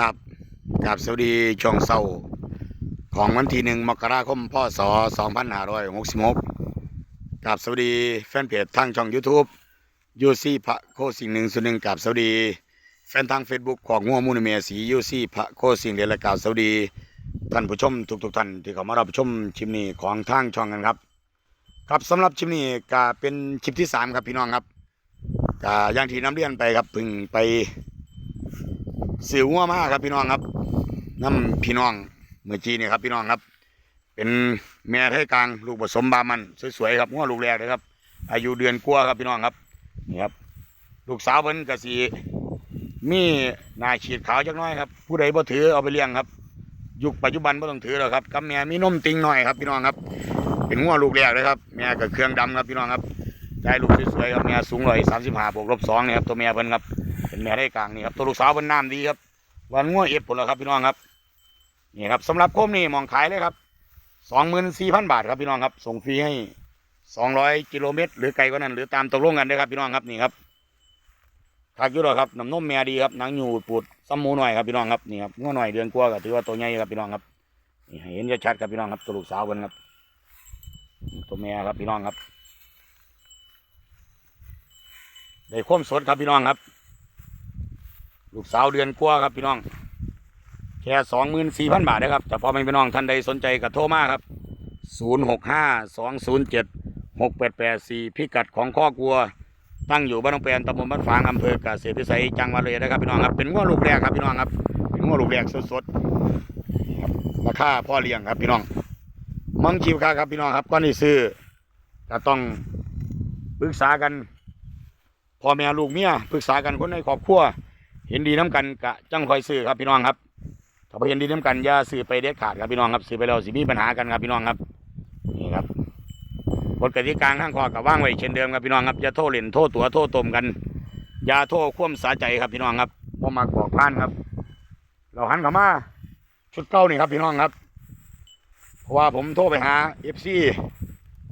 ครับกับสวัสดีช่วงเศร้าของวันที่หนึ่งมกราคมพศ2566กับสวัสดีแฟนเพจทางช่อง YouTube ยูซี่พระโคสิ่งหนึ่งส่วนหนึ่งกับสวัสดีแฟนทาง Facebook ของงัวมูลเมียสียูซี่พระโคสิ่งเดียและกับสวัสดีท่านผู้ชมทุกๆท่านที่เข้ามารับชมชิมนี้ของทางช่องกันครับ ครับสำหรับชิมนี้ก็เป็นคลิปที่สามครับพี่น้องครับก็อย่างที่น้ำเรียนไปครับพึ่งไป สิวงัวมากครับพี่น้องครับน้ำพี่น้องเมื่อกี้นี่ครับพี่น้องครับ เป็นแม่ไทยกลางลูกผสมบามันสวยๆครับงัวลูกแรกเลยครับ อายุเดือนกว่าครับพี่น้องครับนี่ครับ ลูกสาวเพิ่นกะสีมีนาฉีดขาวจักน้อยครับผู้ใดบ่ถือเอาไปเลี้ยงครับ ยุคปัจจุบันบ่ต้องถือแล้วครับกับแม่มีนมติงหน่อยครับพี่น้องครับ เป็นงัวลูกแรกเลยครับแม่กับเครื่องดำครับพี่น้องครับได้ลูกสวยๆครับแม่สูงร้อยสามสิบห้าบวกลบสองเนี่ยครับตัวแม่เพิ่นครับ เป็นแม่ได้กลางนี่ครับตัวลูกสาวเป็นน้ำดีครับวันง่วเอฟผลแล้วครับพี่น้องครับนี่ครับสำหรับโคมนี่มองขายเลยครับสองหมื่นสี่พันบาทครับพี่น้องครับ ส่งฟรีให้สองร้อยกิโลเมตร หรือไกลกว่านั้น หรือตามตกลงกันเด้ครับพี่น้องครับนี่ครับคักยู่หรอครับน้ำนมแม่ดีครับหนังอยู่ปูดซ้ำมูหน่อยครับพี่น้องครับนี่ครับง่วหน่อยเดือนกว่าก็ถือว่าตัวใหญ่ครับพี่น้องครับนี่เห็นจะชัดครับพี่น้องครับตัวลูกสาวเพิ่นครับ ตัวแม่ครับพี่น้องครับได้คมสดครับพี่น้องครับ ลูกสาวเดือนกว่าครับพี่น้อง แค่สองหมื่นสี่พันบาทนะครับ แต่พอไม่พี่น้องท่านใดสนใจก็โทรมาครับศูนย์หกห้าสองศูนย์เจ็ดหกแปดแปดสี่พิกัดของข้อกลัว ตั้งอยู่บ้านหนองแปนตำบลบ้านฝางอำเภอกาเกษตรวิสัยจังหวัดเลยนะครับพี่น้องครับ เป็นง้อลูกแรกครับพี่น้องครับ เป็นง้อลูกแรกสดๆราคาพ่อเลี้ยงครับพี่น้องมังชิวค่าครับพี่น้องครับก้อนที่ซื้อก็ต้องปรึกษากันพ่อแม่ลูกเมียปรึกษากันคนในครอบครัว เห็นดีน้ำกันกะจังคอยซื้อครับพี่น้องครับ ถ้าเห็นดีน้ำกันอย่าซื้อไปเด็ดขาดครับพี่น้องครับซื้อไปแล้วสิมีปัญหากันครับพี่น้องครับนี่ครับกฎกติกาทางข้อกับว่างไว้เช่นเดิมครับพี่น้องครับอย่าโทษเล่นโทษตัวโทษตมกันอย่าโทษคว่ำสาใจครับพี่น้องครับพ่มากบอกพานครับ เราหันเข้ามาชุดเก้านี่ครับพี่น้องครับเพราะว่าผมโทรไปหาเอฟซี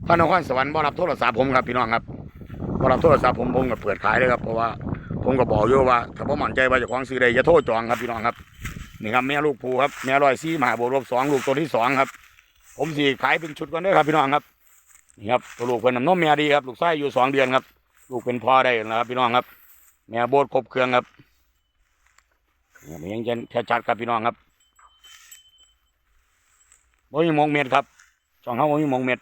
พระนครสวรรค์บ่รับโทรศัพท์ผมครับพี่น้องครับบ่รับโทรศัพท์ผมผมก็เปิดขายเลยครับเพราะว่า ผมก็บอกอยู่ว่าถ้าผมมั่นใจว่าจะของซื้อได้อย่าโทษจองครับพี่น้องครับนี่ครับแม่ลูกภูครับแม่ร้อยซี่มหาบวบสองลูกตัวที่สองครับ ผมสีขายเป็นชุดก่อนเด้ครับพี่น้องครับนี่ครับตัวลูกเป็นน้ำนมแม่ดีครับลูกไส้อยู่สองเดือนครับ ลูกเป็นพ่อได้แล้วครับ พี่น้องครับ แม่โบดครบเครื่องครับนี่ยังจะชัดครับพี่น้องครับบ่มีมงเม็ดครับช่องเขาบ่มีมงเม็ด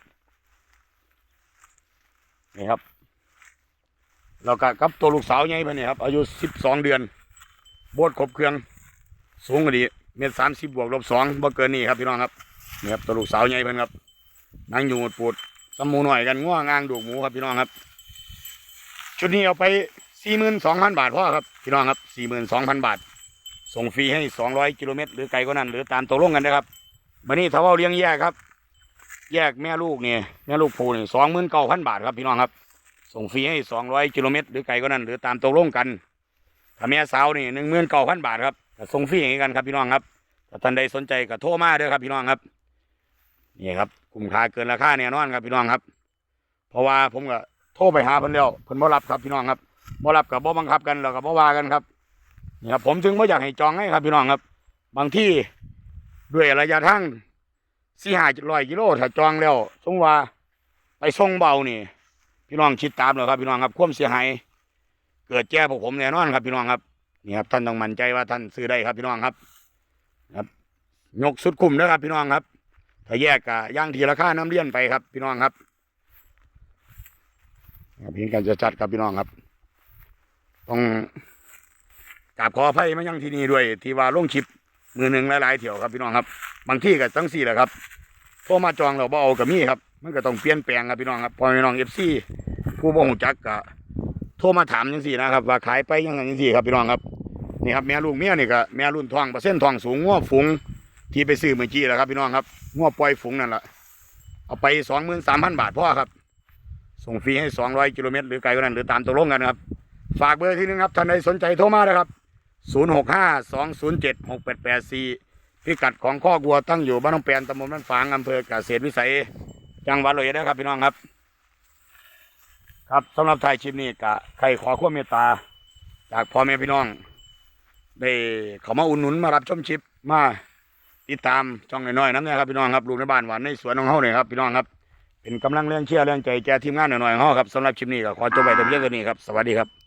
นี่ครับ แล้วก็กับตัวลูกสาวใหญ่เพิ่นนี่ยครับ อายุสิบสองเดือนบดครบเครื่อง สูงกว่าดีเมตรสามสิบบวกลบสองบ่เกินนี่ครับพี่น้องครับนี่ครับตัวลูกสาวใหญ่เพิ่นครับนั่งอยู่หมดปูดสมูหน่อยกันง่วงงางดูกหมูครับพี่น้องครับ ชุดนี้เอาไปสี่หมื่นสองพันบาทพ่อครับพี่น้องครับสี่หมื่นสองพันบาท ส่งฟรีให้สองร้อยกิโลเมตรหรือไกลกว่านั้นหรือตามตกลงกันนะครับวันนี้ถ้าว่าเลี้ยงแยกครับ แยกแม่ลูกเนี่ยแม่ลูกผูนี่สองหมื่นเก้าพันบาทครับพี่น้องครับ ส่งฟรีให้สองร้อยกิโลเมตรหรือไกลก็นั้น หรือตามตกลงกันถ้าแม่สาวนี่หนึ่งหมื่นเก้าพันบาทครับส่งฟรีให้กันครับพี่น้องครับถ้าท่านใดสนใจก็โทรมาเด้อครับพี่น้องครับนี่ครับคุ้มค่าเกินราคาแน่นอนครับพี่น้องครับ เพราะว่าผมก็โทรไปหาเพิ่นแล้วเพิ่นบ่รับครับพี่น้องครับบ่รับกับบ่บังคับกันแล้วก็บ่ว่ากันครับนี่ครับผมถึงบ่อยากให้จองให้ครับพี่น้องครับ บางที่ด้วยระยะทางสี่ห้าร้อยกิโลถ้าจองแล้วสมว่าไปส่งเบานี่ พี่น้องคิดตามเลยครับพี่น้องครับความเสียหายเกิดแจ้พวกผมแน่นอนครับพี่น้องครับนี่ครับท่านต้องมั่นใจว่าท่านซื้อได้ครับพี่น้องครับครับยกสุดคุ้มนะครับพี่น้องครับ ถ้าแยกกะย่างทีราคาน้ำเลี้ยนไปครับ พี่น้องครับครับเพียงการจะจัดครับพี่น้องครับ ต้องกราบขออภัยมายังที่นี่ด้วย ที่ว่าลงคลิปมือหนึ่งหลายๆเที่ยวครับพี่น้องครับ บางที่ก็ตั้งสี่แหละครับ โทรมาจองเราบ่เอากับมี่ครับ มันก็ต้องเปลี่ยนแปลงครับพี่น้องครับพอพี่น้องเอฟซีผู้บ่หูจักก็โทรมาถามจังสี่นะครับ ว่าขายไปยังไงจังสี่ครับพี่น้องครับนี่ครับแม่ลูกเมียนี่ก็แม่รุ่นทองเปอร์เซ็นต์ทองสูงง้อฝูงที่ไปซื้อเมื่อกี้แหละครับพี่น้องครับง้อปล่อยฝูงนั่นแหละเอาไปสองหมื่นสามพันบาทพ่อครับ ส่งฟรีให้สองร้อยกิโลเมตรหรือไกลกว่านั้นหรือตามตกลงกันครับ ฝากเบอร์ที่นึงครับท่านใดสนใจโทรมานะครับศูนย์หกห้าสองศูนย์เจ็ดหกแปดแปดสี่ พิกัดของข้อกวัวตั้งอยู่บ้านหนองแปนตำบลบ้านฝางอำเภอเกษตรวิสัย จังหวัดเลยนะครับพี่น้องครับ ครับสำหรับไทยชิปนี้กะใครขอความเมตตา จากพ่อแม่พี่น้องได้เขามาอุ่นหนุนมารับชมชิปมาติดตามช่องน้อยๆน้ำเนี่ยครับพี่น้องครับลูกในบ้านหวานในสวนของเขาเนี่ยครับพี่น้องครับ เป็นกำลังแรงเชียร์แรงใจแก่ทีมงานหน่อยๆของเขาครับสำหรับชิปนี้ก็ขอจบไปแต่เพียงเท่านี้ครับสวัสดีครับ